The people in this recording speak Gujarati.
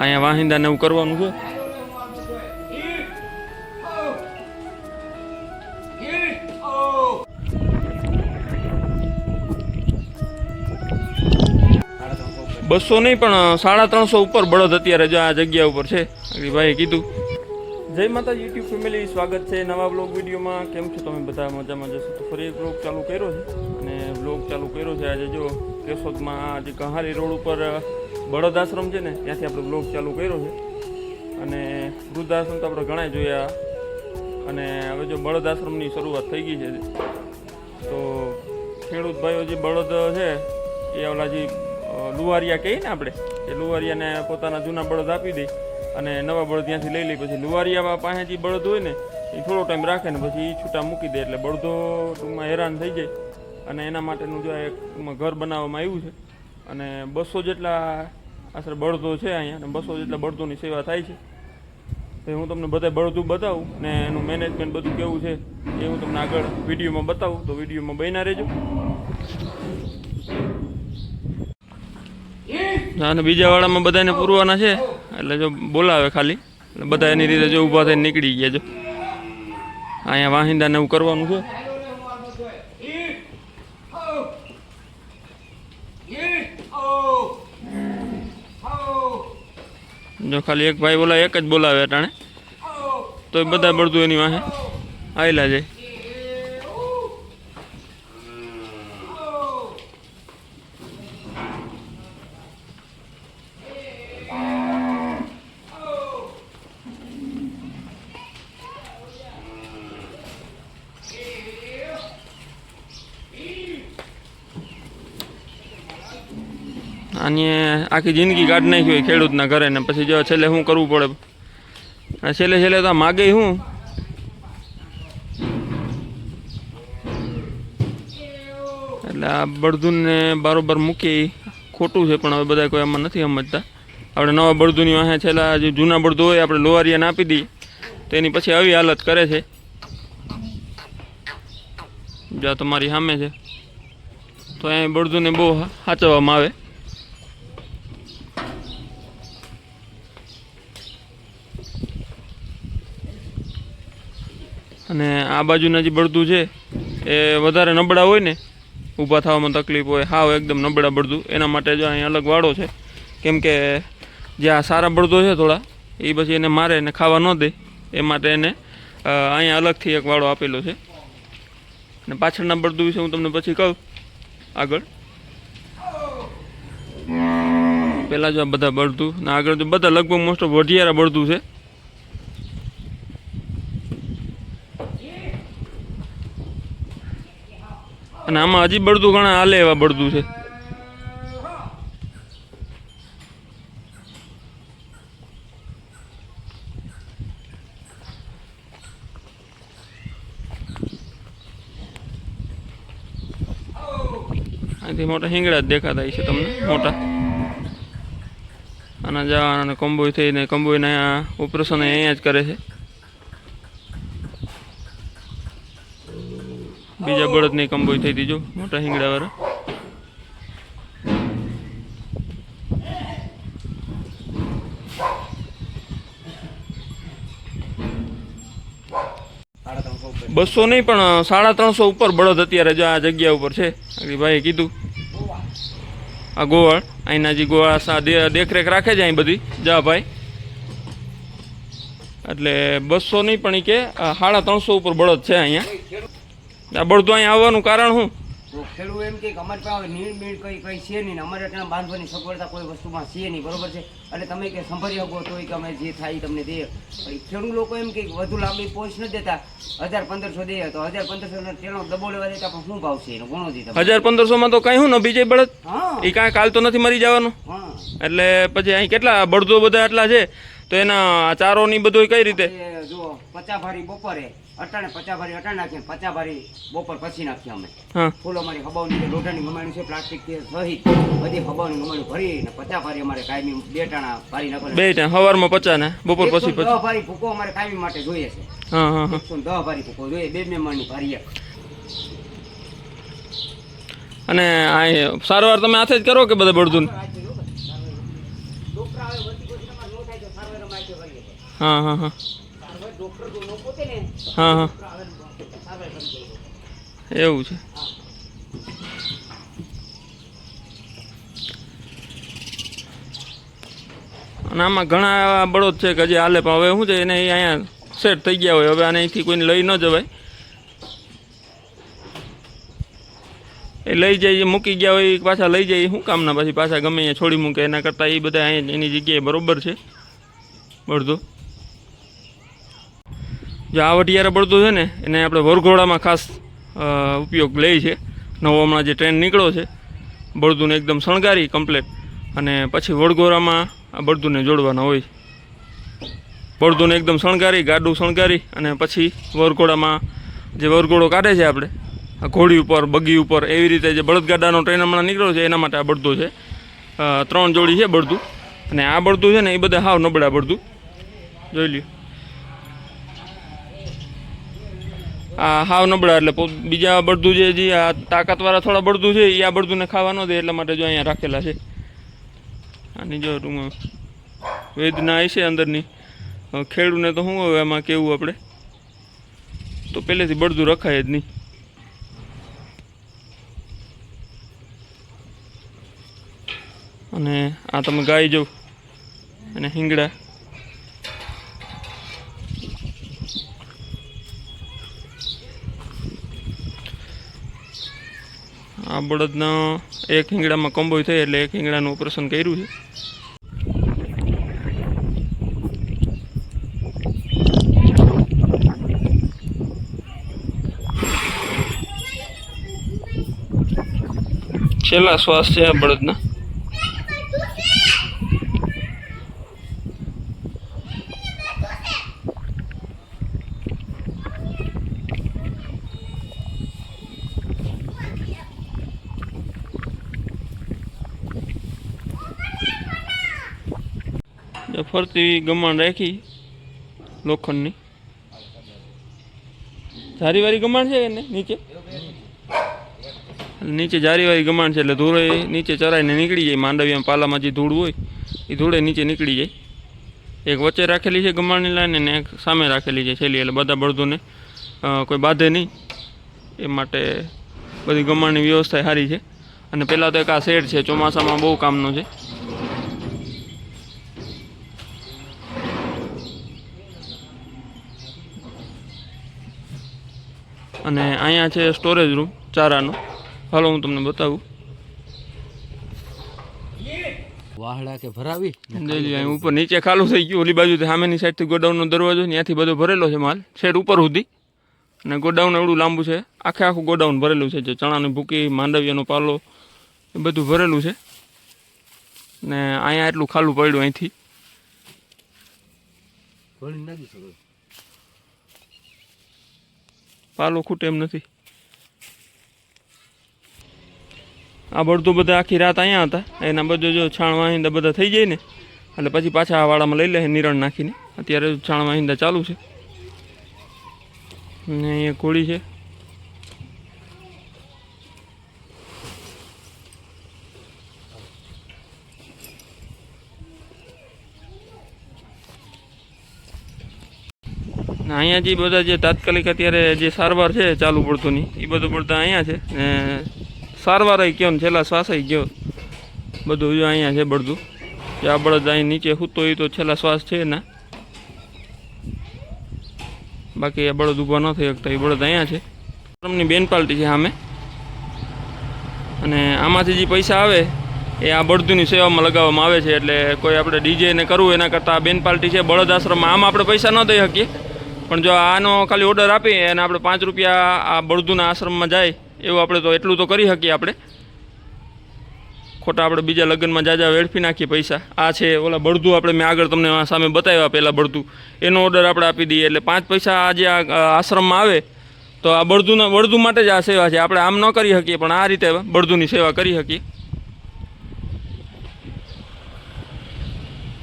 અહીંયા વાહિંદાને એવું કરવાનું છે. બસો નહીં, પણ સાડા ત્રણસો ઉપર બળદ અત્યારે જો આ જગ્યા ઉપર છે. ભાઈએ કીધું. જય માતા યુટ્યુબ ફેમિલી, સ્વાગત છે નવા બ્લોગ વિડીયોમાં. કેમ છો તમે? બધા મજામાં જશો તો ફરી બ્લોગ ચાલુ કર્યો છે. અને બ્લોગ ચાલુ કર્યો છે આજે જો કેશોદમાં આજે કહારી રોડ ઉપર બળદ આશ્રમ છે ને, ત્યાંથી આપણે બ્લોગ ચાલુ કર્યો છે. અને વૃદ્ધાશ્રમ તો આપણે ઘણા જોયા. અને હવે જો બળદ આશ્રમની શરૂઆત થઈ ગઈ છે. તો ખેડૂત ભાઈઓ જે બળદ છે, એ ઓલા જે લુવારિયા કહીએ ને આપણે, એ લુવારિયાને પોતાના જૂના બળદ આપી દે અને નવા બળદ ત્યાંથી લઈ લઈ પછી લુવારિયા પાસે જે બળદ હોય ને, એ થોડો ટાઈમ રાખે ને, પછી એ છૂટા મૂકી દે. એટલે બળદો ટૂંકમાં હેરાન થઈ જાય. અને એના માટેનું જો એક ટૂંકમાં ઘર બનાવવામાં આવ્યું છે. અને બસો જેટલા આશરે બળદો છે અહીંયા બસો જેટલા બળદોની સેવા થાય છે. તો હું તમને બધા બળદું બતાવું ને એનું મેનેજમેન્ટ બધું કેવું છે એ હું તમને આગળ વિડીયોમાં બતાવું. તો વિડીયોમાં બન્યા રહેજો. અને બીજા વાળામાં બધાને પૂરવાના છે. એટલે જો બોલાવે ખાલી. એટલે બધા એની રીતે જો ઊભા થઈને નીકળી ગયા જો. અહીંયા વાહિંદાને એવું કરવાનું છે. જો ખાલી એક ભાઈ બોલાવે, એક જ બોલાવે અટાણે. તો બધા બળતું એની વાહે. આવેલા જાય. આની આખી જિંદગી કાઢી નાખી હોય ખેડૂતના ઘરે ને પછી જો છેલ્લે શું કરવું પડે? અને છેલ્લે છેલ્લે તો માગે શું? એટલે આ બળદુને બરોબર મૂકી, ખોટું છે પણ હવે બધા કોઈ આમાં નથી સમજતા. આપણે નવા બળદુની વાહે છેલ્લા જે જૂના બળદુ હોય, આપણે લોહારિયાને આપી દઈએ તો એની પછી આવી હાલત કરે છે. જ્યાં તમારી સામે છે. તો અહીંયા બળદુને બહુ સાચવવામાં આવે. અને આ બાજુના જે બળદું છે, એ વધારે નબળા હોય ને, ઊભા થવામાં તકલીફ હોય, હાવ એકદમ નબળા બળદું એના માટે જો અહીં અલગ વાળો છે, કેમ કે જે આ સારા બળદો છે થોડા એ પછી એને મારે ને ખાવા ન દે, એ માટે એને અહીંયા અલગથી એક વાળો આપેલો છે. અને પાછળના બળદું વિશે હું તમને પછી કહું, આગળ. પહેલાં જો આ બધા બળદું ને આગળ તો બધા લગભગ મોસ્ટ ઓફ વઢિયારા બળદું છે. અને આમાં હજી બળદું ઘણા હાલે એવા બળદું છે. અહીંથી મોટા હિંગડા જ દેખાતા છે તમને, મોટા. આના જવાના કંબોઈ થઈને, કંબોઈના ઓપરેશન અહીંયા જ કરે છે બીજા બળદની કંબોઈ થઈ હતી જો, મોટા હિંગડાવાળા બસો નહીં, પણ સાડા ત્રણસો ઉપર બળદ અત્યારે જો આ જગ્યા ઉપર છે. ભાઈએ કીધું, આ ગોવાળ, અહીંના જે ગોવાળ દેખરેખ રાખે છે અહીં બધી. જા ભાઈ. એટલે બસો નહીં, પણ એ કે સાડા ત્રણસો ઉપર બળદ છે અહીંયા. આ બળદું અહીંયા આવવાનું કારણ શું? ખેડૂત એમ કે અમારે પાસે નીર મીણ કઈ કઈ છે નહીં અમારે ત્યાં બાંધવાની સગવડતા કોઈ વસ્તુમાં છે નહીં બરોબર છે? એટલે તમે કે સંભાળી શકો તો કે અમે જે થાય તમને દે ખેડૂત લોકો એમ કે વધુ લાંબી પોસ્ટ નથી દેતા. હજાર પંદરસો દે તો હજાર પંદરસો નો તેનો ડબો લેવા દેતા પણ શું ભાવ છે એનો? ગુણો દીધો હજાર પંદરસોમાં તો કઈ શું ને બીજે બળદ? એ કાંઈ કાલ તો નથી મરી જવાનું? એટલે પછી અહીં કેટલા બળદો બધા એટલા છે? તો એના ચારો ની બધું કઈ રીતે? પચા ભારી બપોરે અટાણે પચા ભારી અટાણે નાખીએ પચા ભારી બપોર પછી નાખીએ અમે. ફૂલ અમારી હબાવની લોઢાની ગમાણી છે પ્લાસ્ટિક સહિત બધી હબાવની ગમાણી ભરી ને પચા ભારી અમારે કાયમી બે ટાણા ભારી નાખો બે ટાણા સવારમાં પચા ને? બપોર પછી દહ ભારી ભૂકો અમારે કાયમી માટે જોઈએ છે. એકસો દહ ભારી ભૂકો જોઈએ બે મહેમાનની ભારી એક. અને આ સારવાર તમે હાથે જ કરો કે બધા બળદું. હા હા હા. હા હા. એવું છે. અને આમાં ઘણા એવા બળદ છે કે હજી હાલે, પણ હવે શું છે, એને અહીંયા સેટ થઈ ગયા હોય. હવે આને અહીંથી કોઈને લઈ ન જવાય. એ લઈ જાય મૂકી ગયા હોય પાછા લઈ જાય શું કામના પછી પાછા ગમે અહીંયા છોડી મૂકે? એના કરતાં એ બધા અહીંયા એની જગ્યાએ બરોબર છે. બળદો. જો આ વટિયારા બળદો છે ને, એને આપણે વરઘોડામાં ખાસ ઉપયોગ લે છે. નવો હમણાં જે ટ્રેન નીકળ્યો છે, બળદુને એકદમ શણગારી કમ્પ્લેટ અને પછી વડઘોડામાં આ બળદુને જોડવાના હોય બળદુને એકદમ શણગારી, ગાડું શણગારી અને પછી વરઘોડામાં જે વરઘોડો કાઢે છે આપણે, આ ઘોડી ઉપર, બગી ઉપર, એવી રીતે જે બળદગાડાનો ટ્રેન હમણાં નીકળ્યો છે, એના માટે આ બળદું છે. ત્રણ જોડી છે બળદું. અને આ બળદું છે ને, એ બધા હાવ નબળા બળદું. જોઈ લ્યો. આ હાવ નબળા એટલે બીજા બળદું જે આ તાકાતવાળા થોડા બળદું છે, એ આ બળદુને ખાવા ન દે એટલા માટે જો અહીંયા રાખેલા છે. આની જો રૂમ વેદના છે અંદરની. ખેડૂને તો શું હવે એમાં કેવું આપણે? તો પહેલેથી બળદું રખાય જ નહીં. અને આ તમે ગાય જાઉં અને હિંગડા. બળદનો એક હિંગડામાં કંબોય થઈ એટલે એક હિંગડાનું ઓપરેશન કર્યું છે. છેલ્લા શ્વાસ છે આ બળદના ફરતી ગમાણ રાખી લોખંડની. જારીવાળી ગમાણ છે એને નીચે? નીચે જારીવાળી ગમાણ છે એટલે ધૂળે નીચે ચરાઈને નીકળી જાય. માંડવીમાં પાલામાં જે ધૂળ હોય, એ ધૂળે નીચે નીકળી જાય. એક વચ્ચે રાખેલી છે ગમાણની લાઈન અને એક સામે રાખેલી છે છેલ્લી. એટલે બધા બળદોને કોઈ બાંધે નહીં. એ માટે બધી ગમાણની વ્યવસ્થા સારી છે. અને પહેલાં તો એક આ શેડ છે, ચોમાસામાં બહુ કામનો છે. અને અહીંયા છે સ્ટોરેજ રૂમ ચારાનો. હાલો હું તમને બતાવું. વાહડા કે ભરાવી? અહીં ઉપર નીચે ખાલું થઈ ગયું. ઓલી બાજુથી સામેની સાઈડથી ગોડાઉનનો દરવાજો ત્યાંથી બધો ભરેલો છે માલ. શેડ ઉપર સુધી. અને ગોડાઉન એવડું લાંબુ છે. આખે આખું ગોડાઉન ભરેલું છે. જે ચણાની ભૂકી માંડવિયાનો પાલો એ બધું ભરેલું છે. ને અહીંયા એટલું ખાલું પડ્યું અહીંથી. પાલો ખૂટે એમ નથી. આ બળતું બધા આખી રાત અહીંયા હતા. એના બધું જો છાણ વાહિંદા બધા થઈ જાય ને, એટલે પછી પાછા આ વાડામાં લઈ લે, નિરણ નાખીને. અત્યારે છાણ વાહિંદા ચાલુ છે. ને અહીંયા ઘોડી છે. અહીંયા જે બધા જે તાત્કાલિક અત્યારે જે સારવાર છે ચાલુ પડતુંની એ બધું પડતા અહીંયા છે. ને સારવાર ગયો ને છેલ્લા શ્વાસ ગયો. બધું જો અહીંયા છે બળદું. જે આ બળદ અહીં નીચે સૂતો હોય તો છેલ્લા શ્વાસ છે ના બાકી આ બળદ ઊભા ન થઈ શકતા એ બળદ અહીંયા છે. આશ્રમની બેન પાલટી છે સામે. અને આમાંથી જે પૈસા આવે, એ આ બળદુની સેવામાં લગાવવામાં આવે છે. એટલે કોઈ આપણે ડીજે ને કરવું એના કરતાં આ બેન પાલટી છે, બળદ આશ્રમમાં. આમ આપણે પૈસા ન દઈ શકીએ. પણ જો આનો ખાલી ઓર્ડર આપીએ અને આપણે પાંચ રૂપિયા આ બળદુના આશ્રમમાં જાય, એવું આપણે તો એટલું તો કરી શકીએ આપણે. ખોટા આપણે બીજા લગ્નમાં જાજા વેડફી નાખીએ પૈસા. આ છે, ઓલા બળદું આપણે મેં આગળ તમને સામે બતાવ્યા પહેલાં બળદું. એનો ઓર્ડર આપણે આપી દઈએ એટલે પાંચ પૈસા આ જે આ આશ્રમમાં આવે, તો આ બળદુના, બળદું માટે જ આ સેવા છે. આપણે આમ ન કરી શકીએ, પણ આ રીતે બળદુની સેવા કરી શકીએ.